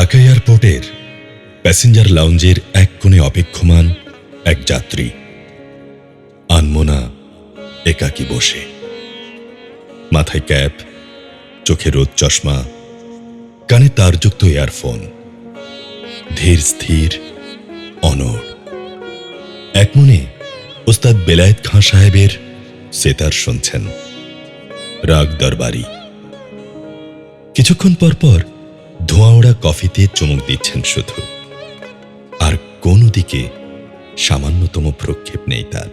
ঢাকা এয়ারপোর্টের প্যাসেঞ্জার লাউঞ্জের এক কোণে অপেক্ষমান এক যাত্রী। আনমোনা একাকী বসে। মাথায় ক্যাপ, চোখে রোদ চশমা, কানে তারযুক্ত ইয়ারফোন। ধীর, স্থির, অনড়। এক মনে ওস্তাদ বেলায়েত খাঁ সাহেবের সেতার শুনছেন। রাগ দরবারি। কিছুক্ষণ পর পর ধোঁয়া ওড়া কফিতে চমক দিচ্ছেন শুধু। আর কোন দিকে সামান্যতম প্রক্ষেপ নেই তার।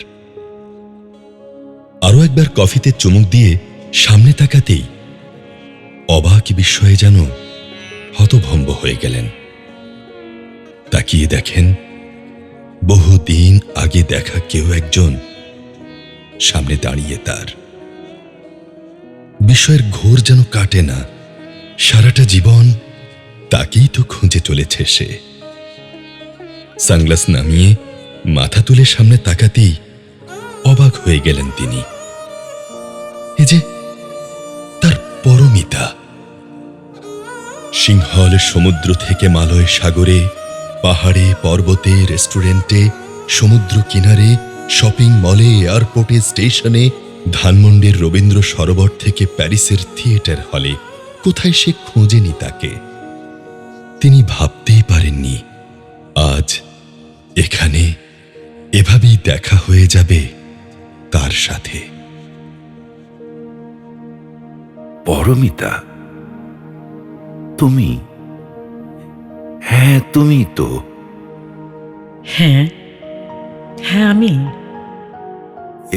আরও একবার কফিতে চুমুক দিয়ে সামনে তাকাতেই অবাক বিস্ময়ে যেন হতভম্ব হয়ে গেলেন। তাকিয়ে দেখেন, বহুদিন আগে দেখা কেউ একজন সামনে দাঁড়িয়ে তার। বিষয়ের ঘোর যেন কাটে না, সারাটা জীবন তাকেই তো খুঁজে চলেছে সে। সানগ্লাস নামিয়ে মাথা তুলে সামনে তাকাতেই অবাক হয়ে গেলেন তিনি। এ যে, তার পরমিতা। সিংহল সমুদ্র থেকে মালয় সাগরে, পাহাড়ে, পর্বতে, রেস্টুরেন্টে, সমুদ্র কিনারে, শপিং মলে, এয়ারপোর্টে, স্টেশনে, ধানমন্ডির রবীন্দ্র সরোবর থেকে প্যারিসের থিয়েটার হলে কোথায় সে খোঁজেনি তাকে? তিনি ভাবতেই পারেননি আজ এখানে এভাবেই দেখা হয়ে যাবে তার সাথে। পরমিতা তুমি হ্যাঁ তুমি তো। হ্যাঁ হ্যাঁ আমি।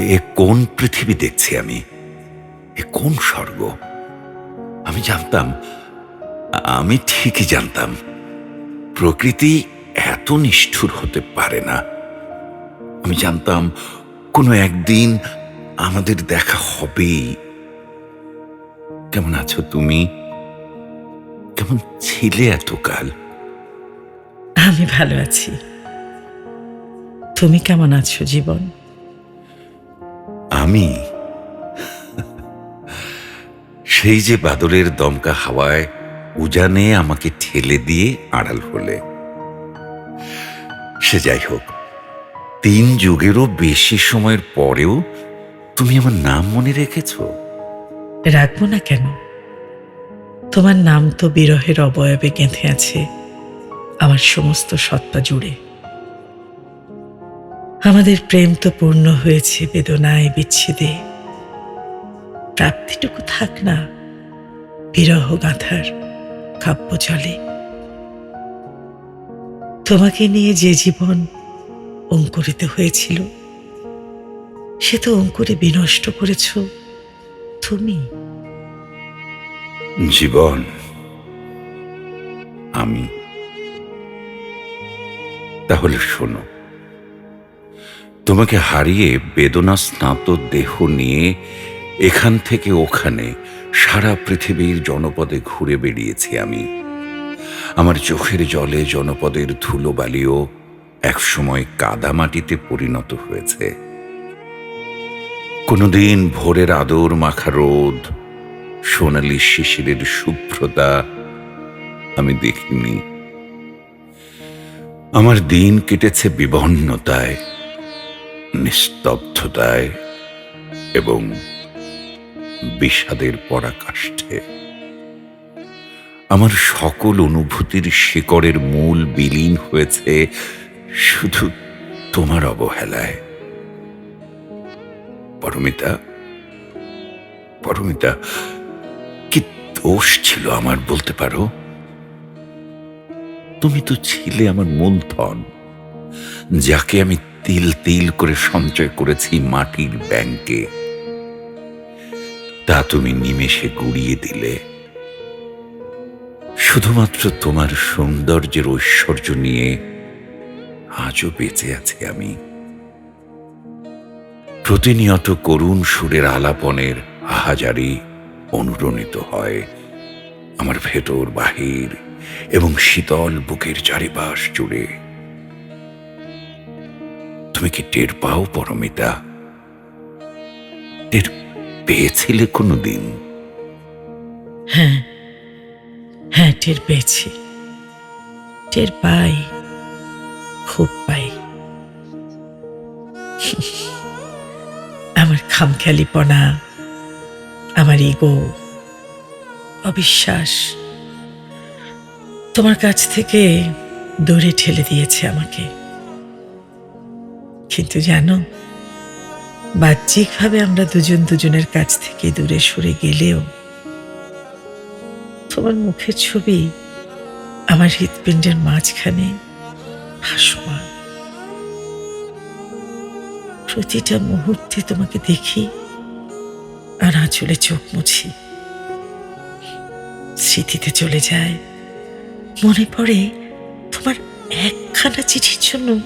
এ কোন পৃথিবী দেখছি আমি? এ কোন স্বর্গ? আমি জানতাম আমি ঠিকই জানতাম। প্রকৃতি এত নিষ্ঠুর হতে পারে না। আমি জানতাম কোনো একদিন আমাদের দেখা হবেই। কেমন আছো তুমি? কেমন ছিলে এতকাল? আমি ভালো আছি। তুমি কেমন আছো জীবন? আমি? সেই যে বাদলের দমকা হাওয়ায় উজানে আমাকে ঠেলে দিয়ে আড়াল হলে। সে যাই হোক, তিন যুগেরও বেশি সময়ের পরেও তুমি আমার নাম মনে রেখেছ? রাখব না কেন? তোমার নাম তো বিরহের অবয়বে গেঁথে আছে, আমার সমস্ত সত্তা জুড়ে। আমাদের প্রেম তো পূর্ণ হয়েছে বেদনায় বিচ্ছেদে। প্রাপ্তিটুকু থাক না, বিরহ গাঁথার। কাব্য চলে। তোমাকে নিয়ে যে জীবন অঙ্কুরিত হয়েছিল, সে তো অঙ্কুরে বিনষ্ট করেছ তুমি। জীবন আমি। তাহলে শোনো, তোমাকে হারিয়ে বেদনা স্নাত দেহ নিয়ে এখান থেকে ওখানে সারা পৃথিবীর জনপদে ঘুরে বেরিয়েছি আমি। আমার চোখের জলে জনপদের ধুলোবালিও একসময় কাদামাটিতে পরিণত হয়েছে। কোনোদিন ভোরের আদর মাখা রোদ, সোনালি শিশিরের শুভ্রতা আমি দেখিনি। আমার দিন কেটেছে বিবন্নতায় নিস্তব্ধতায় এবং বিষাদের পরাকাষ্ঠে। আমার সকল অনুভূতির শিকড়ের মূল বিলীন হয়েছে শুধু তোমার অবহেলায়। পরমিতা পরমিতা, কি দোষ ছিল আমার বলতে পারো? তুমি তো ছিলে আমার মূলধন, যাকে আমি তিল তিল করে সঞ্চয় করেছি মাটির ব্যাংকে। তা তুমি নিমেষে গুড়িয়ে দিলে। শুধুমাত্র তোমার সৌন্দর্যের ঐশ্বর্য নিয়ে আজও বেঁচে আছি আমি। প্রতিনিয়ত করুণ সুরের আলাপনের আহাজারি অনুরণিত হয় আমার ভেতর বাহির এবং শীতল বুকের চারিপাশ জুড়ে। তুমি কি টের পাও পরমিতা? টের পেয়েছিলে কোনোদিন? হ্যাঁ। হ্যাঁ টের পেয়েছি। টের পাই, খুব পাই। আমার খামখেয়ালিপনা, আমার ইগো, অবিশ্বাস, তোমার কাছ থেকে দূরে ঠেলে দিয়েছে আমাকে। কিন্তু জানো বাহ্যিকভাবে আমরা দুজন দুজনের কাছ থেকে দূরে সরে গেলেও তোমার মুখের ছবি আমার হৃৎপিণ্ডের মাঝখানে ভাসমান। প্রতিটা মুহূর্তে তোমাকে দেখি আর আঁচলে চোখ মুছি। স্মৃতিতে চলে যায়। মনে পড়ে তোমার একখানা চিঠির জন্য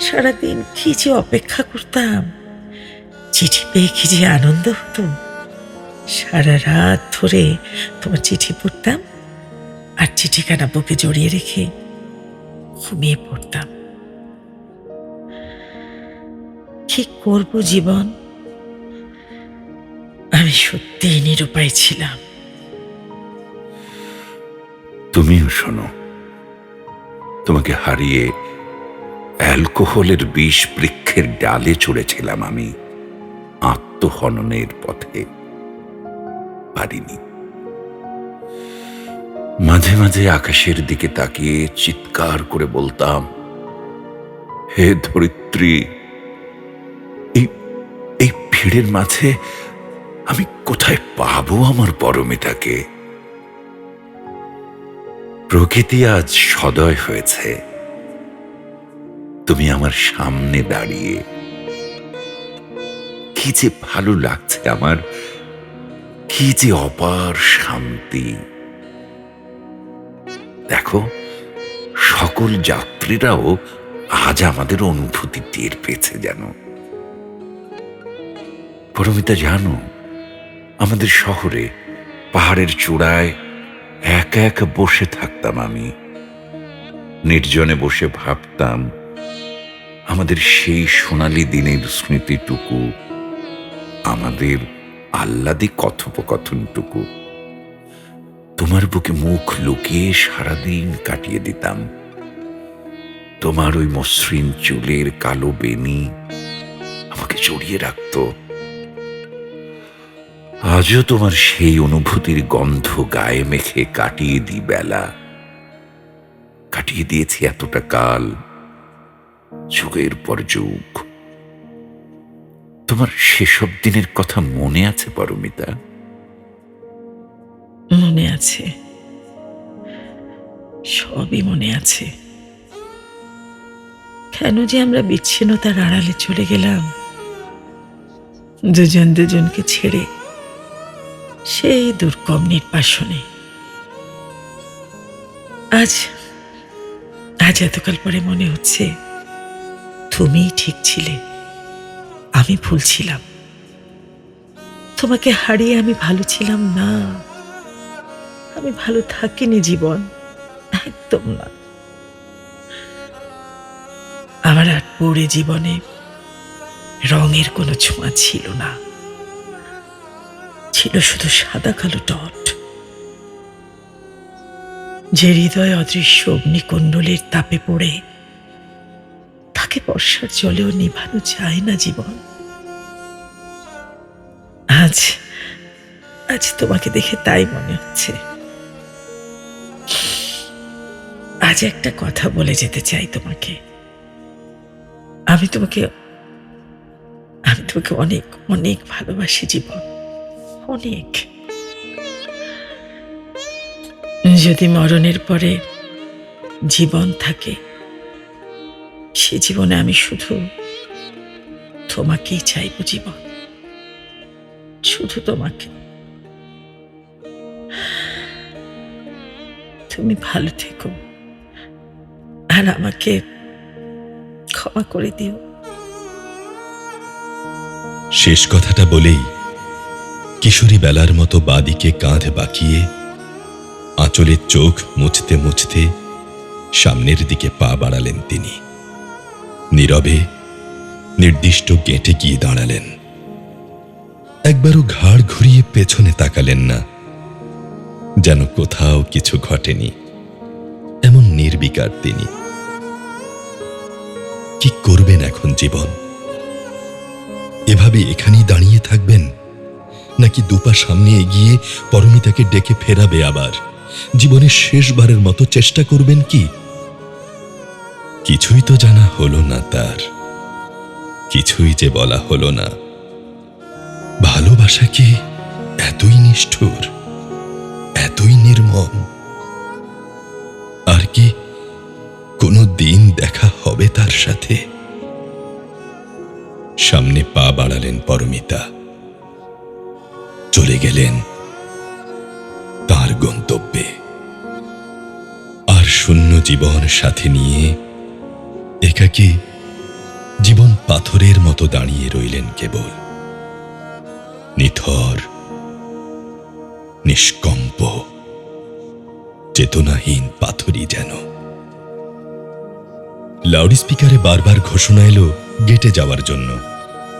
সারাদিন কি যে অপেক্ষা করতাম। চিঠি পেয়ে কি যে আনন্দ হতো? সারা রাত ধরে তোমার চিঠি পড়তাম আর চিঠিখানা বুকে জড়িয়ে রেখে ঘুমিয়ে পড়তাম। কি করব জীবন? আমি সত্যিই নিরুপায় ছিলাম। তুমিও শোনো, তোমাকে হারিয়ে অ্যালকোহলের বিষ বৃক্ষের ডালে চড়েছিলাম আমি। আত্মহননের পথে পারিনি। মাঝে মাঝে আকাশের দিকে তাকিয়ে চিৎকার করে বলতাম, হে ধরিত্রী, এই এই ভিড়ের মাঝে আমি কোথায় পাবো আমার পরমিতাকে প্রকৃতি আজ সদয় হয়েছে। তুমি আমার সামনে দাঁড়িয়ে কি যে ভালো লাগছে আমার। কি যে অপার শান্তি। দেখো, সকল যাত্রীরাও আজ আমাদের অনুভূতি টের পেয়েছে যেন। পরমিতা, জানো, আমাদের শহরে পাহাড়ের চূড়ায় একা একা বসে থাকতাম আমি। নির্জনে বসে ভাবতাম, আমাদের সেই সোনালি দিনের স্মৃতিটুকু আমাদের আহ্লাদি কথোপকথনটুকু। তোমার বুকে মুখ লুকিয়ে সারাদিন কাটিয়ে দিতাম। তোমার ওই মসৃণ চুলের কালো বেনি আমাকে জড়িয়ে রাখতো। আজও তোমার সেই অনুভূতির গন্ধ গায়ে মেখে কাটিয়ে দি বেলা। কাটিয়ে দিয়েছি এতটা কাল, যুগের পর যুগ। তোমার সেসব দিনের কথা মনে আছে, পরমিতা? মনে আছে। সবই মনে আছে। কেন যে আমরা বিচ্ছিন্নতার আড়ালে চলে গেলাম? দুজন দুজনকে ছেড়ে সেই দুর্গম নির্বাসনে। আজ আজ এতকাল পরে মনে হচ্ছে তুমিই ঠিক ছিলে। আমি ভুল ছিলাম। তোমাকে হারিয়ে আমি ভালো ছিলাম না। আমি ভালো থাকিনি জীবন। একদম না। আমার আর পড়ে জীবনে রঙের কোনো ছোঁয়া ছিল না। ছিল শুধু সাদা কালো ডট। যে হৃদয় অদৃশ্য অগ্নিকুণ্ডলের তাপে পড়ে তাকে বর্ষার জলেও নিভানো যায় না জীবন। আজ আজ তোমাকে দেখে তাই মনে হচ্ছে। আজ একটা কথা বলে যেতে চাই তোমাকে। আমি তোমাকে আমি তোমাকে অনেক অনেক ভালোবাসি জীবন। অনেক। যদি মরণের পরে জীবন থাকে সে জীবনে আমি শুধু তোমাকেই চাইব জীবন। শুধু তোমাকে। তুমি ভালো থেকো। আর আমাকে ক্ষমা করে দিও। শেষ কথাটা বলেই কিশোরী বেলার মতো বাদিকে কাঁধ বাঁকিয়ে আঁচলের চোখ মুছতে মুছতে সামনের দিকে পা বাড়ালেন তিনি। নীরবে নির্দিষ্ট গেঁটে গিয়ে দাঁড়ালেন। একবারও ঘাড় ঘুরিয়ে পেছনে তাকালেন না। যেন কোথাও কিছু ঘটেনি। এমন নির্বিকার তিনি। কি করবেন এখন জীবন? এভাবে এখানেই দাঁড়িয়ে থাকবেন? নাকি দুপা সামনে এগিয়ে পরমিতাকে ডেকে ফেরাবে আবার? জীবনের শেষবারের মতো চেষ্টা করবেন কি? কিছুই তো জানা হলো না তার। কিছুই যে বলা হলো না। ভালোবাসা কি এতই নিষ্ঠুর, এতই নির্মম? আর কি কোনো দিন দেখা হবে তার সাথে? সামনে পা বাড়ালেন পরমিতা। চলে গেলেন তার গন্তব্যে। আর শূন্য জীবন সাথে নিয়ে একাকী জীবন পাথরের মতো দাঁড়িয়ে রইলেন কেবল। নিথর, নিষ্কম্প, চেতনাহীন পাথরই যেন। লাউডস্পিকারে বারবার ঘোষণা এলো গেটে যাওয়ার জন্য।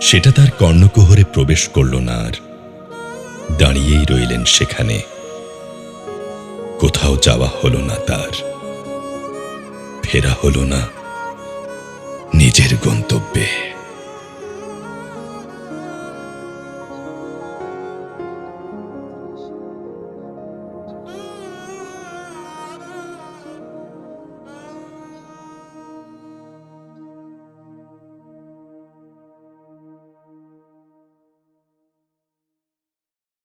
সেটা তার কর্ণকোহরে প্রবেশ করল না আর দাঁড়িয়েই রইলেন সেখানে। কোথাও যাওয়া হলো না তার। ফেরা হলো না। নিজের গন্তব্যে।